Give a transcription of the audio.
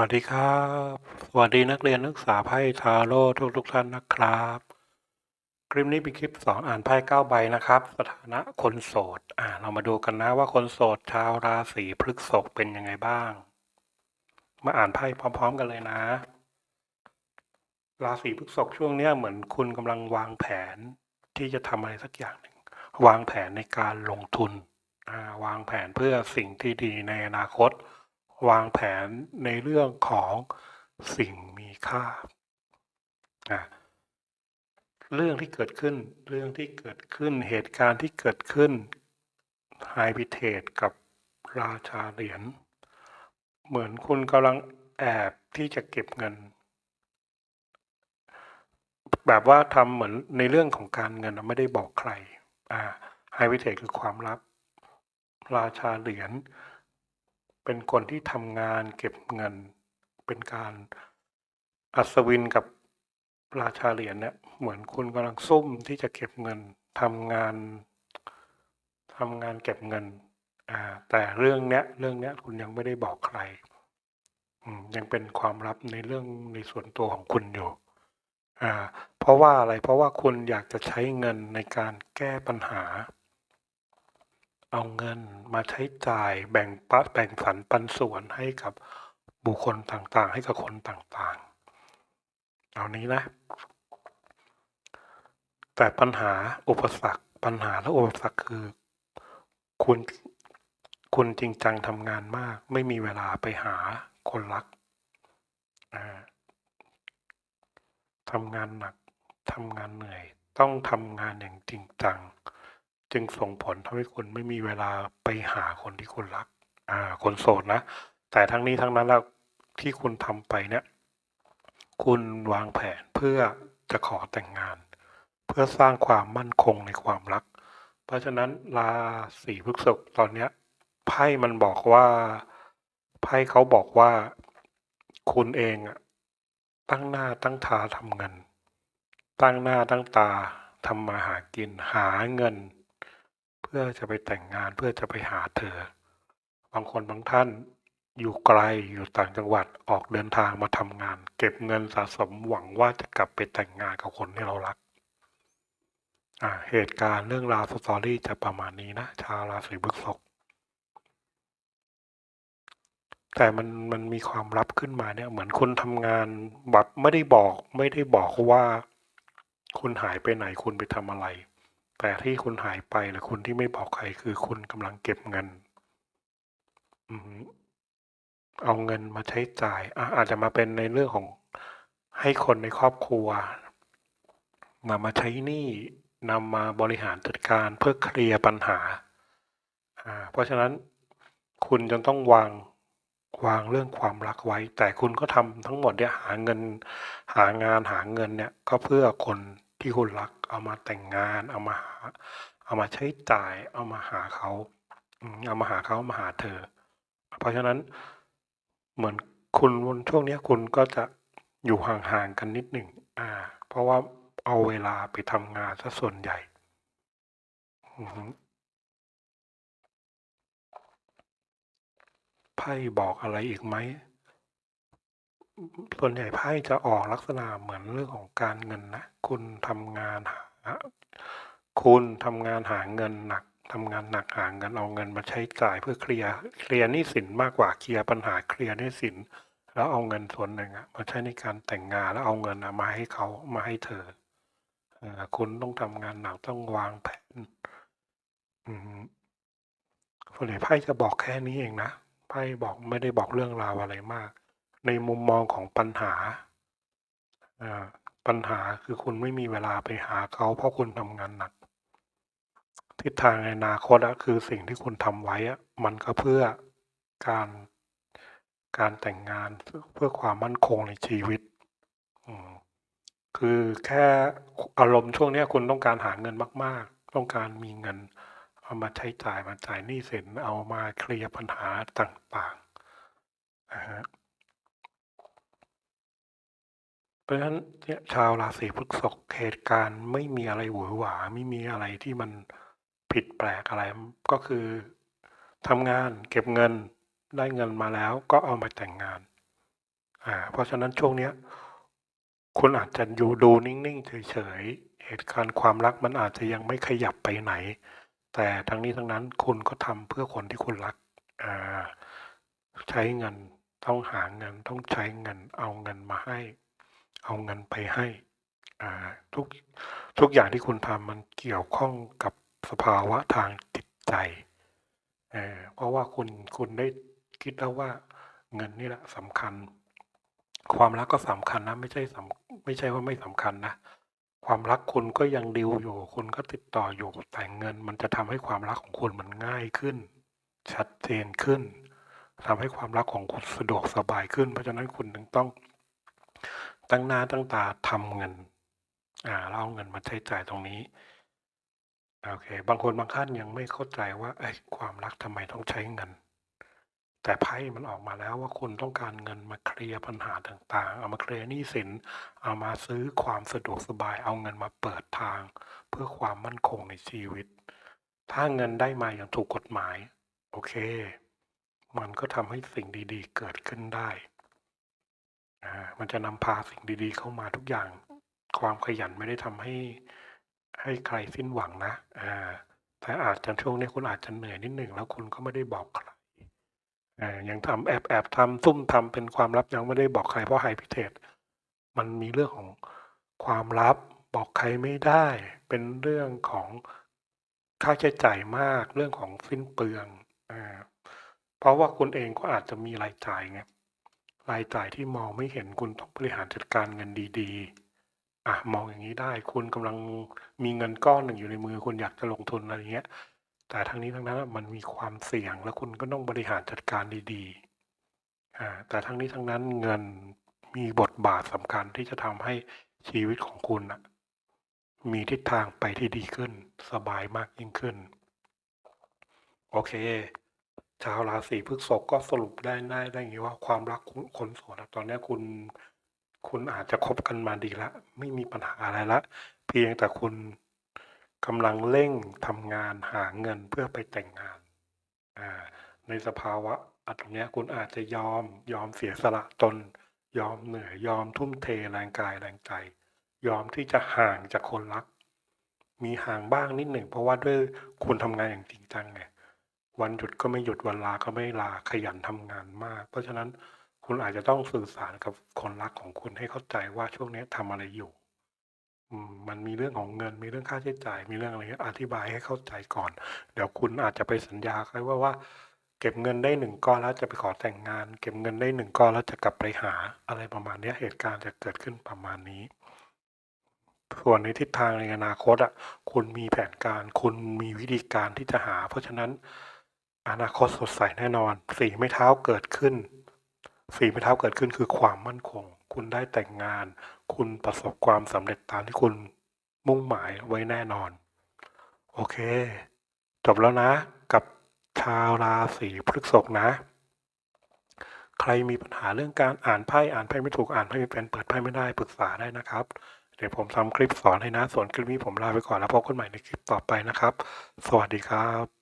วัสดีครับ สวัสดีนักเรียนนักศึกษาไพ่ทาโร่ทุกทุกๆท่านนะครับ คลิปนี้เป็นคลิปสอนอ่านไพ่เก้าใบนะครับ สถานะคนโสด อ่า เรามาดูกันนะว่าคนโสดชาวราศีพฤษภเป็นยังไงบ้าง มาอ่านไพ่พร้อม ๆ กันเลยนะ ราศีพฤษภช่วงเนี้ยเหมือนคุณกำลังวางแผนที่จะทำอะไรสักอย่างหนึ่งวางแผนในการลงทุนอ่าวางแผนเพื่อสิ่งที่ดีในอนาคต วางแผนในเรื่องของสิ่งมีค่า เรื่องที่เกิดขึ้น เรื่องที่เกิดขึ้น เหตุการณ์ที่เกิดขึ้นไฮพิเทตกับราชาเหรียญ เหมือนคุณกำลังแอบที่จะเก็บเงิน แบบว่าทำเหมือนในเรื่องของการเงินไม่ได้บอกใครอ่าไฮพิเทตคือความลับ ราชาเหรียญ เป็นคนที่ทำงานเก็บเงิน เป็นการอัศวินกับราชาเหรียญเนี่ยเหมือนคุณกำลังซุ่มที่จะเก็บเงินทำงานทำงานเก็บเงินอ่าแต่เรื่องเนี้ยเรื่องเนี้ยคุณยังไม่ได้บอกใครยังเป็นความลับในเรื่องในส่วนตัวของคุณอยู่อ่าเพราะว่าอะไรเพราะว่าคุณอยากจะใช้เงินในการแก้ปัญหา เอาเงินมาใช้จ่ายแบ่งปันแบ่งสรรปันส่วนให้กับบุคคลต่างๆ ให้กับคนต่างๆ เอานี้นะ แต่ปัญหาอุปสรรคปัญหาและอุปสรรคคือ คุณคุณจริงจังทำงานมาก ไม่มีเวลาไปหาคนรักทำงานหนักทำงานเหนื่อย ต้องทำงานอย่างจริงจัง จึงส่งผลทำให้คุณไม่มีเวลาไปหาคนที่คุณรัก อ่า คนโสดนะ แต่ทั้งนี้ทั้งนั้นแล้วที่คุณทำไปเนี่ย คุณวางแผนเพื่อจะขอแต่งงาน เพื่อสร้างความมั่นคงในความรัก เพราะฉะนั้นราศีพฤษภตอนเนี้ยไพ่มันบอกว่าไพ่เขาบอกว่าคุณเองอะตั้งหน้าตั้งตาทำเงิน ตั้งหน้าตั้งตาทำมาหากินหาเงิน เพื่อจะไปแต่งงานเพื่อจะไปหาเธอ บางคนบางท่านอยู่ไกลอยู่ต่างจังหวัดออกเดินทางมาทำงาน เก็บเงินสะสมหวังว่าจะกลับไปแต่งงานกับคนที่เรารักอ่าเหตุการณ์เรื่องราวสตอรี่จะประมาณนี้นะชาวราศีพฤษภแต่มันมันมีความลับขึ้นมาเนี่ย เหมือนคุณทำงานแบบไม่ได้บอก ไม่ได้บอกว่า คุณหายไปไหนคุณไปทำอะไร แต่ที่คุณหายไปหรือคุณที่ไม่บอกใครคือคุณกำลังเก็บเงินเอาเงินมาใช้จ่ายอะอาจจะมาเป็นในเรื่องของให้คนในครอบครัว มามาใช้หนี้นำมาบริหารจัดการเพื่อเคลียร์ปัญหา อ่า เพราะฉะนั้นคุณจะต้องวางวางเรื่องความรักไว้ แต่คุณก็ทำทั้งหมดเนี่ยหาเงิน หางานหาเงินเนี่ย ก็เพื่อคน ที่คุณรัก เอามาแต่งงาน เอามาหา เอามาใช้จ่าย เอามาหาเขาเอามาหาเขามาหาเธอ เพราะฉะนั้นเหมือนคุณวนช่วงนี้คุณก็จะอยู่ห่างๆกันนิดหนึ่งอ่า เพราะว่าเอาเวลาไปทำงานซะส่วนใหญ่ไพ่บอกอะไรอีกไหม ส่วนใหญ่ไพ่จะออกลักษณะเหมือนเรื่องของการเงินนะ คุณทำงานหาคุณทำงานหาเงินหนักทำงานหนักหาเงินเอาเงินมาใช้จ่ายเพื่อเคลียร์เคลียร์หนี้สินมากกว่าเคลียร์ปัญหาเคลียร์หนี้สิน แล้วเอาเงินส่วนหนึ่งมาใช้ในการแต่งงานแล้วเอาเงินมาให้เขามาให้เธออคุณต้องทำงานหนักต้องวางแผนอืมส่วนใหญ่ไพ่จะบอกแค่นี้เองนะไพ่บอกไม่ได้บอกเรื่องราวอะไรมาก ในมุมมองของปัญหา ปัญหาคือคุณไม่มีเวลาไปหาเขาเพราะคุณทำงานหนัก ทิศทางในอนาคตอะคือสิ่งที่คุณทำไว้อะมันก็เพื่อการการแต่งงานเพื่อความมั่นคงในชีวิตอืมคือแค่อารมณ์ช่วงนี้คุณต้องการหาเงินมาก ๆ ต้องการมีเงินเอามาใช้จ่ายมาจ่ายหนี้สินเอามาเคลียร์ปัญหาต่างๆนะฮะ เพราะฉะนั้นเนี่ยชาวราศีพฤษภเหตุการณ์ไม่มีอะไรหวือหวาไม่มีอะไรที่มันผิดแปลกอะไรก็คือทำงานเก็บเงินได้เงินมาแล้วก็เอามาแต่งงานอ่าเพราะฉะนั้นช่วงเนี้ยคุณอาจจะอยู่ดูนิ่งๆเฉยๆเหตุการณ์ความรักมันอาจจะยังไม่ขยับไปไหน แต่ทั้งนี้ทั้งนั้นคุณก็ทำเพื่อคนที่คุณรักอ่าใช้เงินต้องหาเงินต้องใช้เงินเอาเงินมาให้ เอาเงินไปให้ทุกทุกอย่างที่คุณทำมันเกี่ยวข้องกับสภาวะทางจิตใจเเพราะว่าคุณคุณได้คิดแล้วว่าเงินนี่แหละสำคัญ ความรักก็สำคัญนะไม่ใช่สำไม่ใช่ว่าไม่สำคัญนะความรักคุณก็ยังดิวอยู่ คุณก็ติดต่ออยู่แต่เงิน มันจะทำให้ความรักของคุณมันง่ายขึ้น ชัดเจนขึ้นทำให้ความรักของคุณสะดวกสบายขึ้น เพราะฉะนั้นคุณถึงต้อง ตั้งหน้าตั้งตาทำเงิน อ่าแล้วเอาเงินมาใช้จ่ายตรงนี้โอเค บางคนบางท่านยังไม่เข้าใจว่าไอ้ความรักทำไมต้องใช้เงิน แต่ไพ่มันออกมาแล้วว่าคุณต้องการเงินมาเคลียร์ปัญหาต่างๆ เอามาเคลียร์หนี้สิน เอามาซื้อความสะดวกสบาย เอาเงินมาเปิดทาง เพื่อความมั่นคงในชีวิต ถ้าเงินได้มาอย่างถูกกฎหมาย โอเค มันก็ทำให้สิ่งดีๆ เกิดขึ้นได้ มันจะนำพาสิ่งดีๆ เข้ามาทุกอย่าง ความขยันไม่ได้ทำให้ให้ใครสิ้นหวังนะอ่าแต่อาจจะช่วงนี้คุณอาจจะเหนื่อยนิดหนึ่งแล้วคุณก็ไม่ได้บอกใครอ่ายังทำแอบแอบทำซุ่มทำเป็นความลับยังไม่ได้บอกใครเพราะไฮพิเทศมันมีเรื่องของความลับบอกใครไม่ได้ เป็นเรื่องของค่าใช้จ่ายมากเรื่องของสิ้นเปลืองอ่าเพราะว่าคุณเองก็อาจจะมีรายจ่ายไง รายจ่ายที่มองไม่เห็นคุณต้องบริหารจัดการเงินดีๆ อะมองอย่างนี้ได้ คุณกำลังมีเงินก้อนหนึ่งอยู่ในมือคุณอยากจะลงทุนอะไรเงี้ย แต่ทั้งนี้ทั้งนั้นมันมีความเสี่ยงแล้วคุณก็ต้องบริหารจัดการดีๆอ่าแต่ทั้งนี้ทั้งนั้นเงินมีบทบาทสำคัญที่จะทำให้ชีวิตของคุณอะมีทิศทางไปที่ดีขึ้น สบายมากยิ่งขึ้น โอเค ชาวราศีพฤษภก็สรุปได้ได้ได้อย่างนี้ว่าความรักคุณคนโสดอะตอนนี้คุณคุณอาจจะคบกันมาดีแล้วไม่มีปัญหาอะไรละ เพียงแต่คุณกำลังเร่งทำงานหาเงินเพื่อไปแต่งงานในสภาวะอะตรงนี้คุณอาจจะยอมยอมเสียสละตน ยอมเหนื่อยยอมทุ่มเทแรงกายแรงใจ ยอมที่จะห่างจากคนรัก มีห่างบ้างนิดหนึ่งเพราะว่าด้วยคุณทำงานอย่างจริงจังไง วันหยุดก็ไม่หยุดวันลาก็ไม่ลาขยันทำงานมาก เพราะฉะนั้นคุณอาจจะต้องสื่อสารกับคนรักของคุณให้เข้าใจว่าช่วงนี้ยทำอะไรอยู่มันมีเรื่องของเงินมีเรื่องค่าใช้จ่าย มีเรื่องอะไรอธิบายให้เข้าใจก่อน เดี๋ยวคุณอาจจะไปสัญญาเขาว่าว่า เก็บเงินได้1ก้อนแล้วจะไปขอแต่งงาน เก็บเงินได้1ก้อนแล้วจะกลับไปหาอะไรประมาณนี้เหตุการณ์จะเกิดขึ้นประมาณนี้ ส่วนในทิศทางในอนาคตอะคุณมีแผนการ คุณมีวิธีการที่จะหา เพราะฉะนั้น อนาคตสดใสแน่นอน4ไม้เท้าเกิดขึ้น4ไม้เท้าเกิดขึ้นคือความมั่นคง คุณได้แต่งงาน คุณประสบความสำเร็จตามที่คุณมุ่งหมายไว้แน่นอน โอเค จบแล้วนะ กับชาวราศีพฤษภนะ ใครมีปัญหาเรื่องการอ่านไพ่อ่านไพ่ไม่ถูกอ่านไพ่ไม่เป็นเปิดไพ่ไม่ได้ปรึกษาได้นะครับ เดี๋ยวผมทำคลิปสอนให้นะ ส่วนคลิปนี้ผมลาไปก่อนแล้วพบกันใหม่ในคลิปต่อไปนะครับ สวัสดีครับ